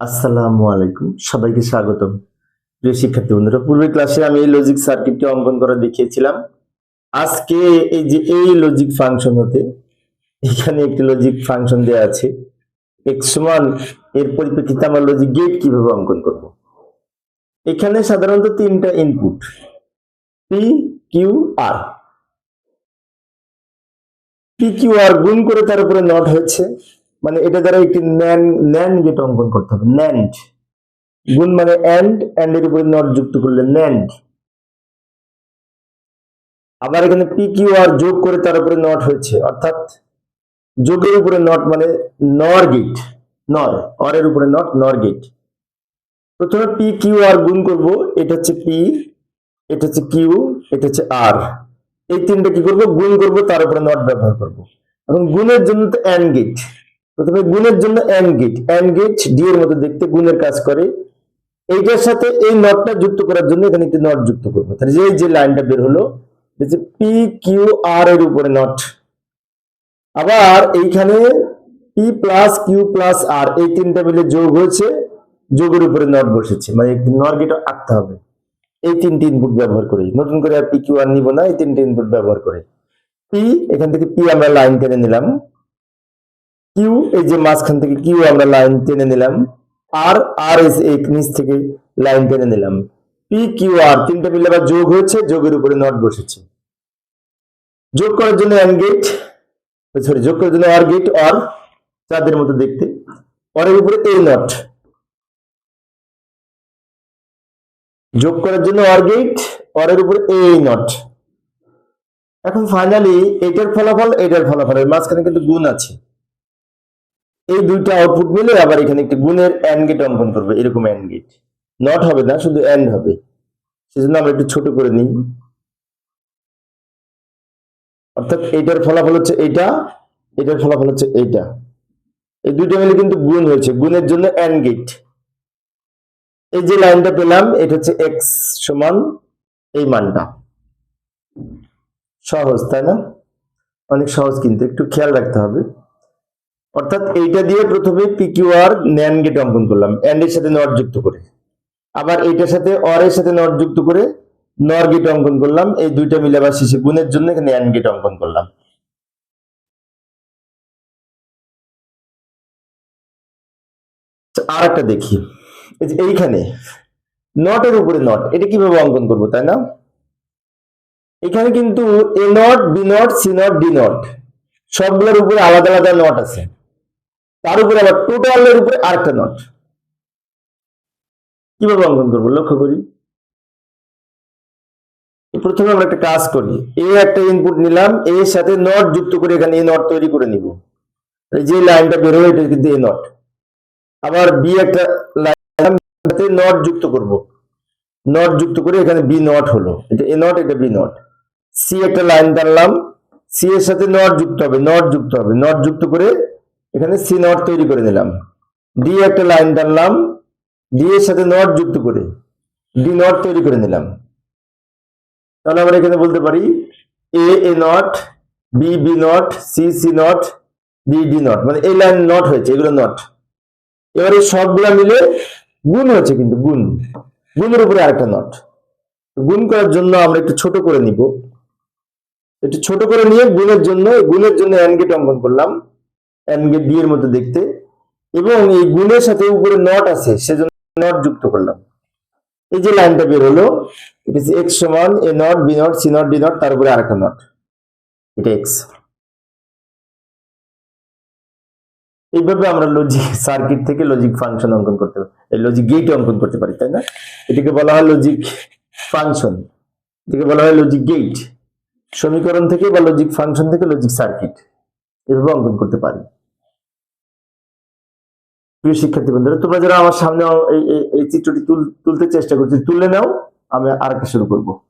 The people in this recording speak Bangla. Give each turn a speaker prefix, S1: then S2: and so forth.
S1: আসসালামু আলাইকুম। সবাইকে স্বাগতম। প্রিয় শিক্ষার্থী বন্ধুরা পূর্বের ক্লাসে আমি এই লজিক সার্কিটটি অঙ্কন করা দেখিয়েছিলাম। আজকে এই যে এই লজিক ফাংশন হতে, এখানে একটি লজিক ফাংশন দেওয়া আছে। এক্স সমান, এর পরিপ্রেক্ষিতে আমরা লজিক গেট কীভাবে অঙ্কন করব? এখানে সাধারণত তিনটা input P Q R P Q R গুণ করে তার উপরে নট হয়েছে। মানে এটা দ্বারা একটি ন্যান ন্যান গেট অঙ্কন করতে হবে ন্যান্ড গুণ মানে অ্যান্ড অ্যান্ড এর উপরে নট যুক্ত করলে ন্যান্ড আবার এখানে পি কিউ আর যোগ করে তার উপরে নট হয়েছে, অর্থাৎ যোগের উপরে নট মানে নর গেট নর অরের উপরে নট নর গেট প্রথমে পি কিউ আর গুণ করব, এটা হচ্ছে পি এটা হচ্ছে কিউ এটা হচ্ছে আর এই তিনটা কি করব? গুণ করব, তার উপরে নট ব্যবহার করব। এখন গুণের জন্য তো অ্যান্ড গেট প্রথমে গুণের জন্য and gate and gate D এর মতো দেখতে গুণের কাজ করে। এইটার সাথে এই নটটা যুক্ত করার জন্য এখানে একটি নট যুক্ত করব। তাহলে যে যে লাইনটা বের হলো যে পি কিউ আর এর উপরে নট আবার এইখানে P plus Q plus R এই তিনটা মিলে যোগ হয়েছে, যোগের উপরে নট বসেছে। মানে একটি নট গেট আঁকতে হবে। এই তিনটি ইনপুট ব্যবহার করে নতুন করে আর পি কিউ আর নিব না, এই তিনটি ইনপুট ব্যবহার করে। পি এখান থেকে পি আমরা লাইন টেনে নিলাম। কিউ এই যে মাঝখান থেকে কিউ আমরা লাইন টেনে নিলাম। আর আর এস এই নিচ থেকে লাইন টেনে নিলাম। পি কিউ আর তিনটা মিলে আবার যোগ হয়েছে, যোগের উপরে নট বসেছে। যোগ করার জন্য অ্যান্ড গেট সরি যোগ করার জন্য আর গেট অর চাঁদের মতো দেখতে। অরের উপরে এই নট যোগ করার জন্য অর গেট অরের উপরে এই নট এখন ফাইনালি এটার ফলাফল এটার ফলাফল এর মাঝখানে কিন্তু গুণ আছে। এই দুইটা আউটপুট মিলে আবার এখানে একটি গুণের অ্যান্ড গেট অঙ্কন করবে, এরকম অ্যান্ড গেট নট হবে না, শুধু অ্যান্ড হবে। সেজন্য আমরা একটু ছোট করে নিই। অর্থাৎ এইটার ফলাফল হচ্ছে এইটা এটার ফলাফল হচ্ছে এইটা। এই দুইটা মিলে কিন্তু গুণ হয়েছে, গুণের জন্য অ্যান্ড গেট এই যে লাইনটা পেলাম, এটা হচ্ছে এক্স সমান এই মানটা। সহজ, তাই না? অনেক সহজ কিন্তু, একটু খেয়াল রাখতে হবে। অর্থাৎ এইটা দিয়ে প্রথমে পিকিউআর ন্যান গেট অঙ্কন করলাম অ্যান্ড এর সাথে নট যুক্ত করে। আবার এইটার সাথে অর এর সাথে নট যুক্ত করে নর গেট অঙ্কন করলাম, এই দুইটা মিলে আবার শেষে গুণের জন্য এখানে অ্যান্ড গেট অঙ্কন করলাম। আর একটা দেখি এইখানে নটের উপরে নট এটা কীভাবে অঙ্কন করব তাই না? এখানে কিন্তু A not B not C not D not সবগুলোর উপরে আলাদা আলাদা নট আছে। তার উপরে আবার টোটালের উপরে আরেকটা নট কীভাবে অঙ্কন করব? লক্ষ্য করি। প্রথমে আমরা একটা কাজ করি। এ একটা ইনপুট নিলাম এর সাথে নট যুক্ত করে এখানে এই নট তৈরি করে নিব। যে লাইনটা বের হবে এটা কিন্তু এ নট আবার বি একটা লাইন নট যুক্ত করব। নট যুক্ত করে এখানে বি নট হলো। এটা এ নট এটা বি নট সি একটা লাইন টানলাম। সি এর সাথে নট যুক্ত হবে নট যুক্ত হবে। নট যুক্ত করে এখানে সি নট তৈরি করে নিলাম। ডি একটা লাইন টানলাম এর সাথে নট যুক্ত করে ডি নট তৈরি করে নিলাম। তাহলে আমরা এখানে বলতে পারি A A not B B not C C not D D not. মানে এই লাইন নট হয়েছে, এগুলো নট। এবারে সবগুলা মিলে গুণ হচ্ছে কিন্তু, গুণ। গুণের উপরে আরেকটা নট। গুণ করার জন্য আমরা একটু ছোট করে নিব। একটু ছোট করে নিয়ে গুণের জন্য গুণের জন্য অ্যান্ড গেট অঙ্কন করলাম। গেট ডি এর মতো দেখতে। এবং এই গুণের সাথে উপরে নট আছে, সেজন্য নট যুক্ত করলাম। এই যে লাইনটা বের হলো এটা হচ্ছে এক্স সমান A not B not C not D not তার উপরে নট এটা এক্স এইভাবে আমরা লজিক সার্কিট থেকে লজিক ফাংশন অঙ্কন করতে পারি লজিক গেট অঙ্কন করতে পারি, তাই না? এটাকে বলা হয় লজিক ফাংশন এটাকে বলা হয় লজিক গেট সমীকরণ থেকে বা লজিক ফাংশন থেকে লজিক সার্কিট এভাবে অঙ্কন করতে পারি। প্রিয় শিক্ষার্থী বন্ধুরা তোমরা যারা আমার সামনে এই চিত্রটি তুল- তুলতে চেষ্টা করছি, তুলে নাও, আমি আর একটা শুরু করব।